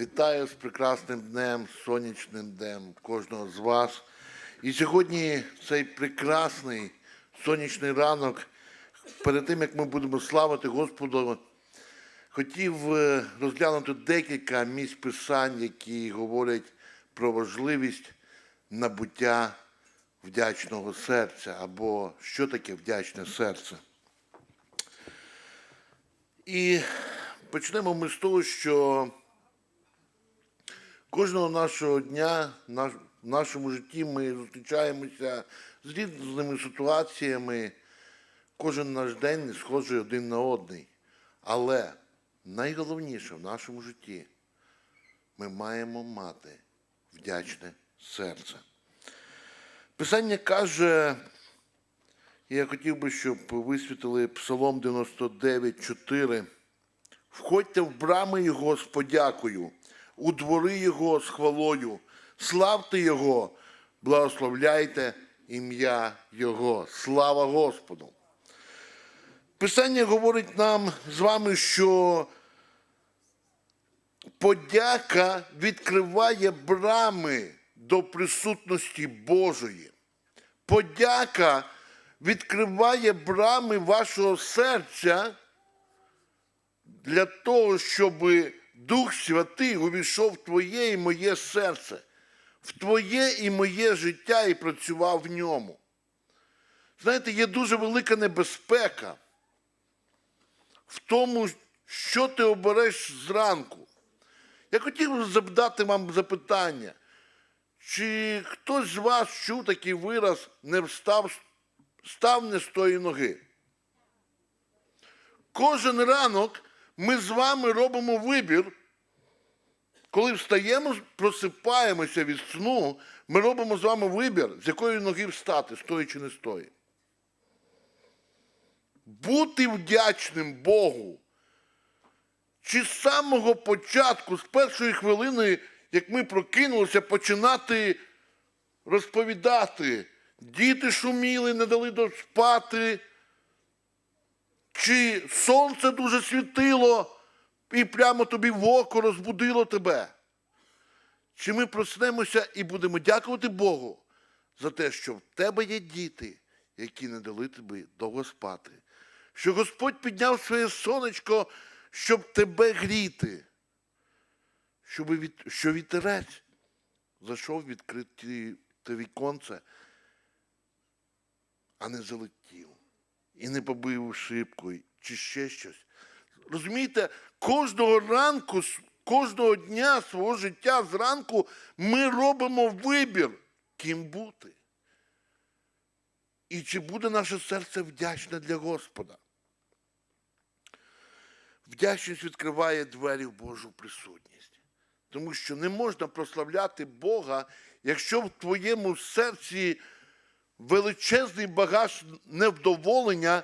Вітаю з прекрасним днем, сонячним днем кожного з вас. І сьогодні цей прекрасний сонячний ранок, перед тим як ми будемо славити Господа, хотів е, розглянути декілька місць писань, які говорять про важливість набуття вдячного серця або що таке вдячне серце. І почнемо ми з того, що кожного нашого дня в нашому житті ми зустрічаємося з різними ситуаціями. Кожен наш день не схожий один на одний. Але найголовніше в нашому житті ми маємо мати вдячне серце. Писання каже, я хотів би, щоб висвітили Псалом 99,4. Входьте в брами Його з подякою, у двори Його з хвалою, славте Його, благословляйте ім'я Його. Слава Господу! Писання говорить нам з вами, що подяка відкриває брами до присутності Божої. Подяка відкриває брами вашого серця для того, щоб Дух Святий увійшов в твоє і моє серце, в твоє і моє життя і працював в ньому. Знаєте, є дуже велика небезпека в тому, що ти обереш зранку. Я хотів би задати вам запитання, чи хтось з вас чув такий вираз не встав, став не з тої ноги? Кожен ранок ми з вами робимо вибір. Коли встаємо, просипаємося від сну, ми робимо з вами вибір, з якої ноги встати, стої чи не стої. Бути вдячним Богу. Чи з самого початку, з першої хвилини, як ми прокинулися, починати розповідати, діти шуміли, не дали доспати, чи сонце дуже світило і прямо тобі в око розбудило тебе? Чи ми проснемося і будемо дякувати Богу за те, що в тебе є діти, які не дали тобі довго спати? Що Господь підняв своє сонечко, щоб тебе гріти, щоб від, що вітерець зайшов відкрити те віконце, а не залетів і не побив шибкою чи ще щось. Розумієте, кожного ранку, кожного дня свого життя зранку ми робимо вибір, ким бути. І чи буде наше серце вдячне для Господа? Вдячність відкриває двері в Божу присутність. Тому що не можна прославляти Бога, якщо в твоєму серці величезний багаж невдоволення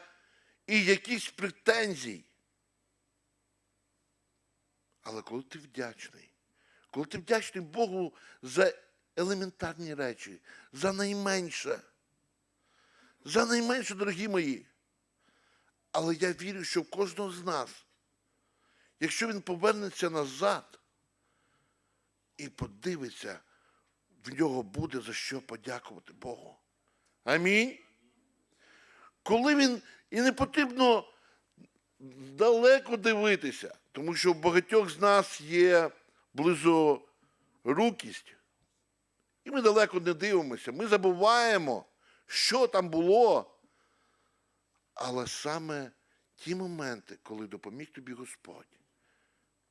і якісь претензій. Але коли ти вдячний, коли ти вдячний Богу за елементарні речі, за найменше, за найменше, дорогі мої. Але я вірю, що в кожного з нас, якщо він повернеться назад і подивиться, в нього буде за що подякувати Богу. Амінь. Коли він і не потрібно далеко дивитися, тому що в багатьох з нас є близорукість. І ми далеко не дивимося. Ми забуваємо, що там було. Але саме ті моменти, коли допоміг тобі Господь,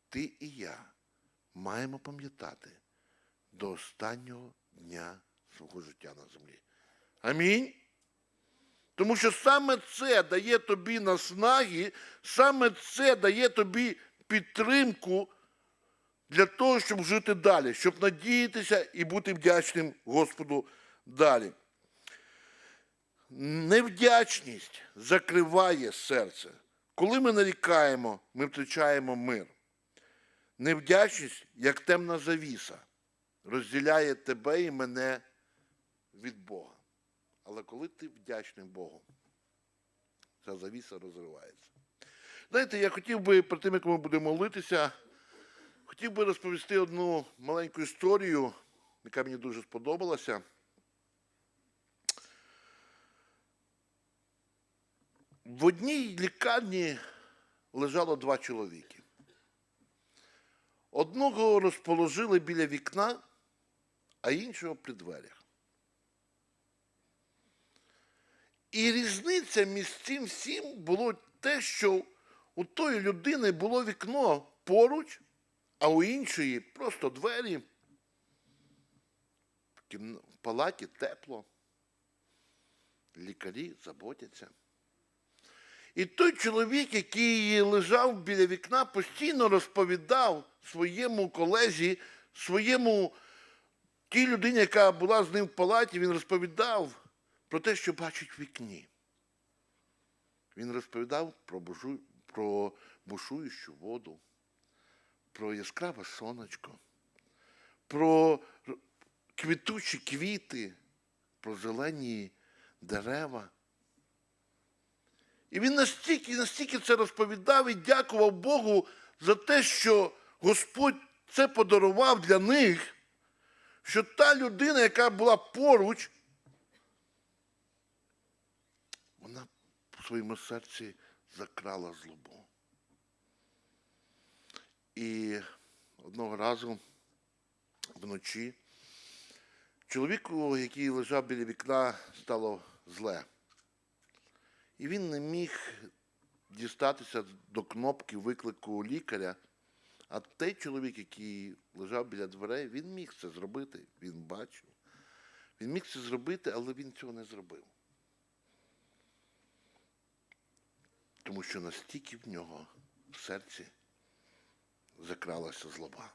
ти і я маємо пам'ятати до останнього дня свого життя на землі. Амінь. Тому що саме це дає тобі наснаги, саме це дає тобі підтримку для того, щоб жити далі, щоб надіятися і бути вдячним Господу далі. Невдячність закриває серце. Коли ми нарікаємо, ми втрачаємо мир. Невдячність, як темна завіса, розділяє тебе і мене від Бога. Але коли ти вдячний Богу, ця завіса розривається. Знаєте, я хотів би, перед тим, як ми будемо молитися, Хотів би розповісти одну маленьку історію, яка мені дуже сподобалася. В одній лікарні лежало два чоловіки. Одного розположили біля вікна, а іншого при дверях. І різниця між цим всім було те, що у тої людини було вікно поруч, а у іншої просто двері. В палаті тепло. Лікарі заботяться. І той чоловік, який лежав біля вікна, постійно розповідав своєму колезі, своєму тій людині, яка була з ним в палаті, він розповідав про те, що бачить в вікні. Він розповідав про, бужу, про бушуючу воду, про яскраве сонечко, про квітучі квіти, про зелені дерева. І він настільки, настільки це розповідав і дякував Богу за те, що Господь це подарував для них, що та людина, яка була поруч, вона в своєму серці закрала злобу. І одного разу вночі чоловіку, який лежав біля вікна, стало зле. І він не міг дістатися до кнопки виклику лікаря. А той чоловік, який лежав біля дверей, він міг це зробити, він бачив. Він міг це зробити, але він цього не зробив. Тому що настільки в нього в серці закралася злоба.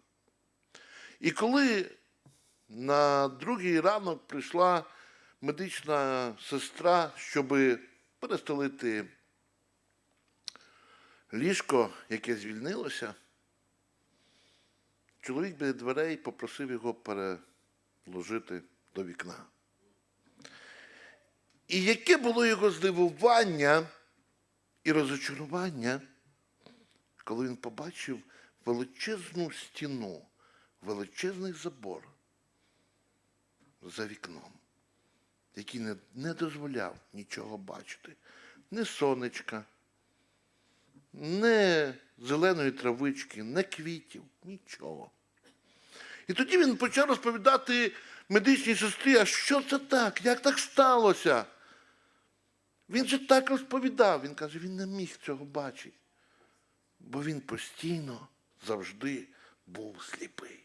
І коли на другий ранок прийшла медична сестра, щоб перестелити ліжко, яке звільнилося, чоловік біля дверей попросив його переложити до вікна. І яке було його здивування і розочарування, коли він побачив величезну стіну, величезний забор за вікном, який не, не дозволяв нічого бачити, ні сонечка, ні зеленої травички, ні квітів, нічого. І тоді він почав розповідати медичній сестрі, а що це так? Як так сталося? Він же так розповідав. Він каже, він не міг цього бачити. Бо він постійно завжди був сліпий.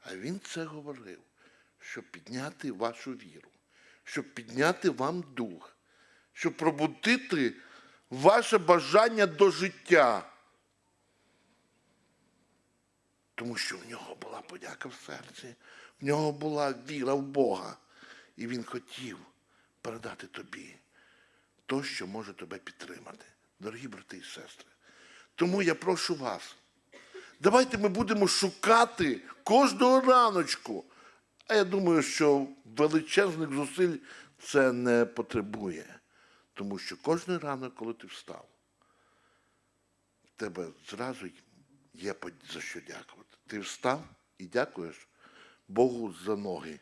А він це говорив, щоб підняти вашу віру, щоб підняти вам дух, щоб пробудити ваше бажання до життя. Тому що в нього була подяка в серці, в нього була віра в Бога. І він хотів передати тобі то, що може тебе підтримати, дорогі брати і сестри. Тому я прошу вас, давайте ми будемо шукати кожного раночку. А я думаю, що величезних зусиль це не потребує. Тому що кожен ранок, коли ти встав, в тебе зразу є за що дякувати. Ти встав і дякуєш Богу за ноги.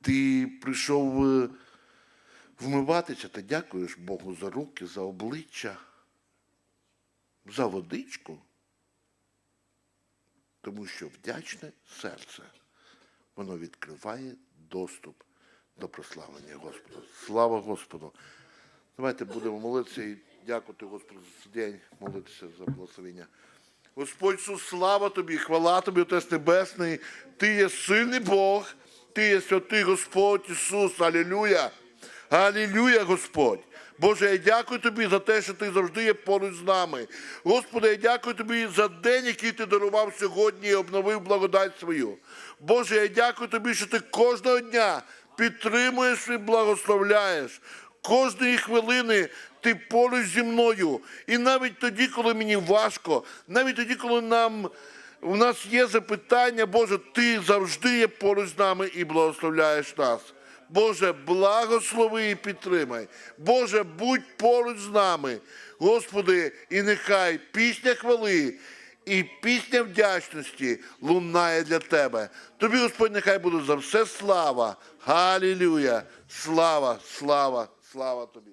Ти прийшов е, вмиватися, ти дякуєш Богу за руки, за обличчя, за водичку. Тому що вдячне серце, воно відкриває доступ до прославлення Господа. Слава Господу! Давайте будемо молитися і дякувати Господу за цей день, молитися за благословення. Господь Ісус, слава тобі, хвала тобі, Отець Небесний. Ти є сильний Бог, ти є святий Господь Ісус, Алілюя. Алілюя, Господь. Боже, я дякую тобі за те, що ти завжди є поруч з нами. Господи, я дякую тобі за день, який ти дарував сьогодні і обновив благодать свою. Боже, я дякую тобі, що ти кожного дня підтримуєш і благословляєш. Кожної хвилини ти поруч зі мною. І навіть тоді, коли мені важко, навіть тоді, коли нам у нас є запитання, Боже, ти завжди є поруч з нами і благословляєш нас. Боже, благослови і підтримай. Боже, будь поруч з нами. Господи, і нехай пісня хвали і пісня вдячності лунає для тебе. Тобі, Господь, нехай буде за все слава. Галілюя! Слава, слава, слава тобі.